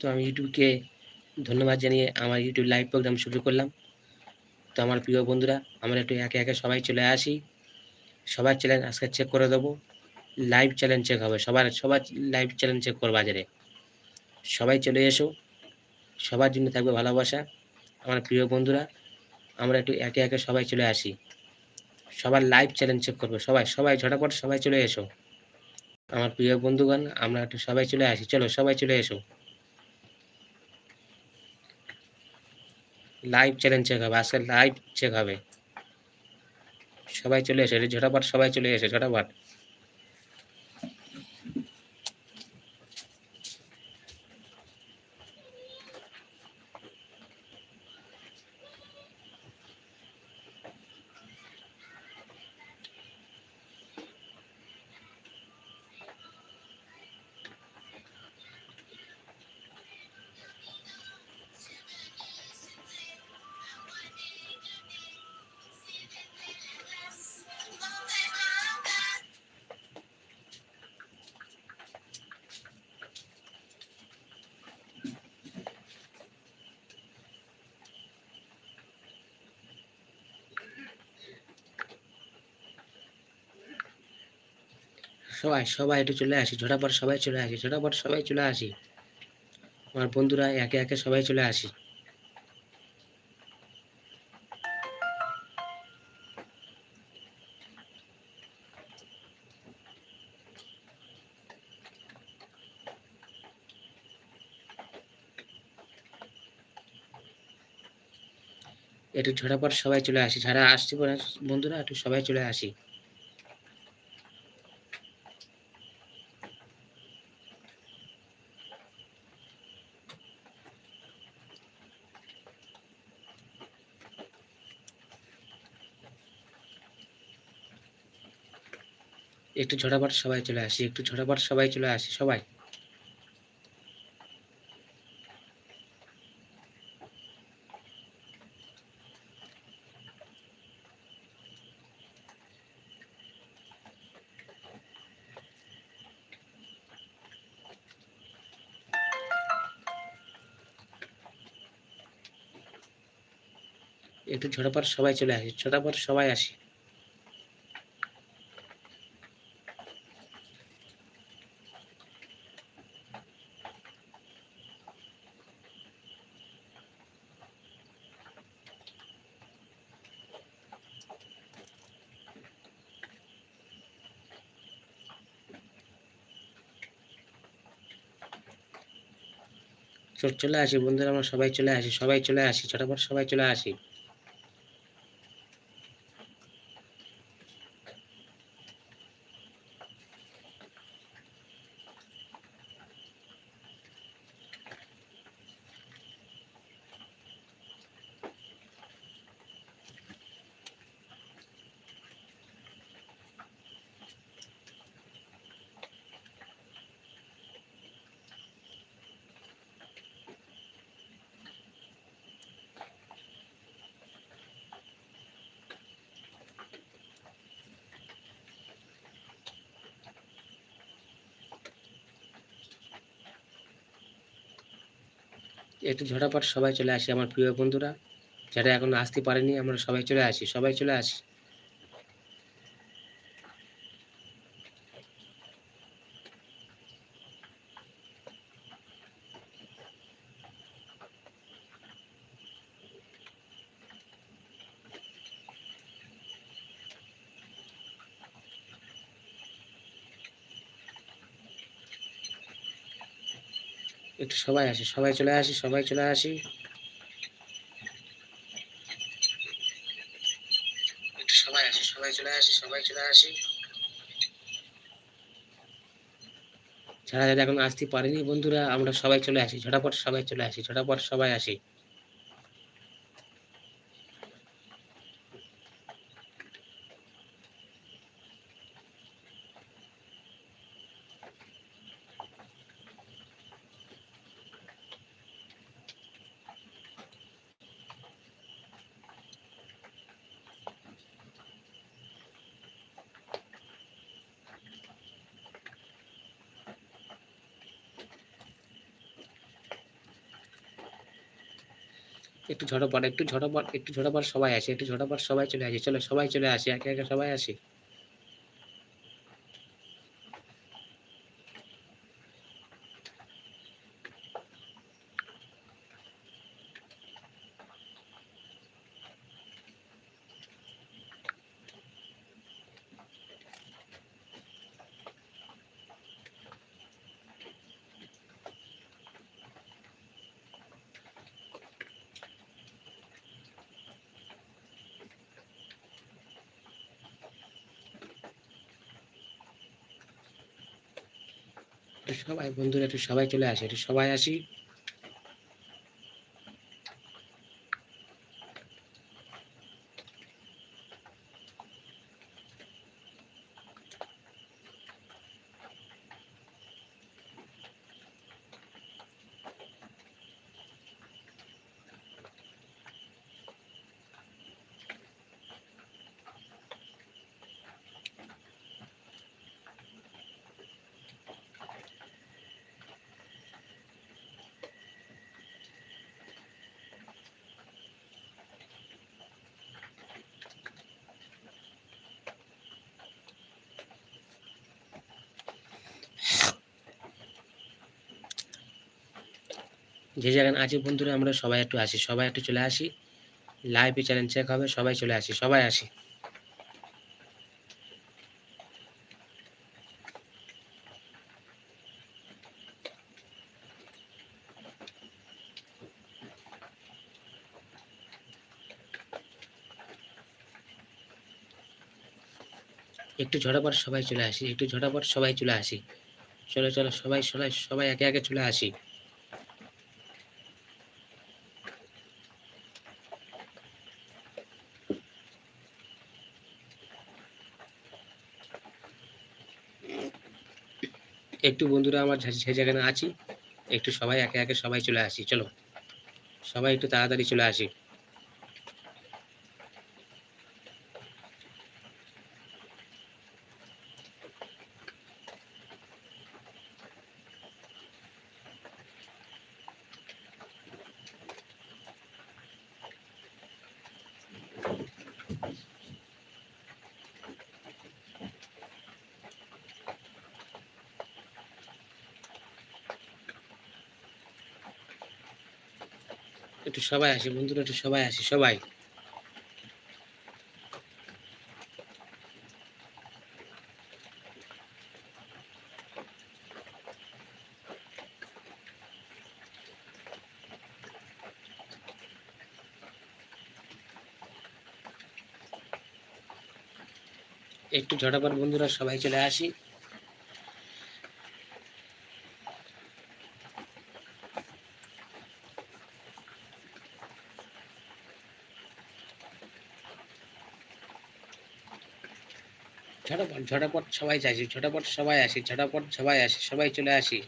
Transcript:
তো আমি ইউটিউবকে ধন্যবাদ জানিয়ে আমার ইউটিউব লাইভ প্রোগ্রাম শুরু করলাম। তো আমার প্রিয় বন্ধুরা, আমরা একটু একে একে সবাই চলে আসি। সবার চ্যালেঞ্জ আজকে চেক করে দেবো। লাইভ চ্যালেঞ্জ চেক হবে। সবার সবার লাইভ চ্যালেঞ্জ চেক করব বাজারে। সবাই চলে এসো। সবার জন্য থাকবে ভালোবাসা। আমার প্রিয় বন্ধুরা, আমরা একটু একে একে সবাই চলে আসি। সবার লাইভ চ্যালেঞ্জ চেক করব। সবাই সবাই ঝটাপট সবাই চলে এসো। আমার প্রিয় বন্ধুগণ, আমরা একটু সবাই চলে আসি। চলো সবাই চলে এসো। লাইভ চ্যালেঞ্জ চেক হবে, আজকে লাইভ চেক হবে। সবাই চলে এসে, ঝটাপাট সবাই চলে এসেছে ঝটাপট। সবাই সবাই একটু চলে আসি, ঝটাপট সবাই চলে আসি, ঝটাপট সবাই চলে আসি। আমার বন্ধুরা একে একে সবাই চলে আসি। একটু ঝটাপট সবাই চলে আসি, যারা আসছি বন্ধুরা, একটু সবাই চলে আসি। একটু ঝটাপট সবাই চলে আসি, একটু ঝটাপট সবাই চলে আসি, সবাই। একটু ঝটাপট সবাই চলে আসি ঝটাপট সবাই আসি। চলে আসি বন্ধুরা আমরা সবাই চলে আসি সবাই চলে আসি ছোটপট সবাই চলে আসি। একটু ঝটাপট সবাই চলে আসি, আমার প্রিয় বন্ধুরা। যারা এখন আসতে পারেনি, আমরা সবাই চলে আসি, সবাই চলে আসি। একটু সবাই আসি, সবাই চলে আসি, সবাই চলে আসি। একটু সবাই সবাই চলে আসি, সবাই চলে আসি। যারা যারা এখন আসতে পারেনি বন্ধুরা, আমরা সবাই চলে আসি, ঝটাপট সবাই চলে আসি, ঝটাপট সবাই আসি। একটু ঝটপট একটু ঝটপট একটু ঝটপট সবাই আসে, একটু ঝটপট সবাই চলে আসে, চলো সবাই চলে আসে, একে একে সবাই আসি। সবাই বন্ধুরা একটু সবাই চলে আসে একটু সবাই আসি। যে জায়গায় আছি বন্ধুরা, আমরা সবাই একটু আসি, সবাই একটু চলে আসি। লাইভে চ্যানেল চেক হবে, সবাই চলে আসি, সবাই আসি। একটু ঝটাপট সবাই চলে আসি, একটু ঝটাপট সবাই চলে আসি। চলো চলো, সবাই সবাই সবাই একে একে চলে আসি। একটু বন্ধুরা আমার যে জায়গায় আছি, একটু সবাই একে একে সবাই চলে আসি, চলো। সবাই একটু তাড়াতাড়ি চলে আসি। একটু সবাই আসি বন্ধুরা একটু সবাই আসি সবাই। একটু ঝটাপট বন্ধুরা সবাই চলে আসি। ঝটাপট সবাই আসি ঝটাপট সবাই আসি ঝটাপট সবাই আসি সবাই চলে আসি।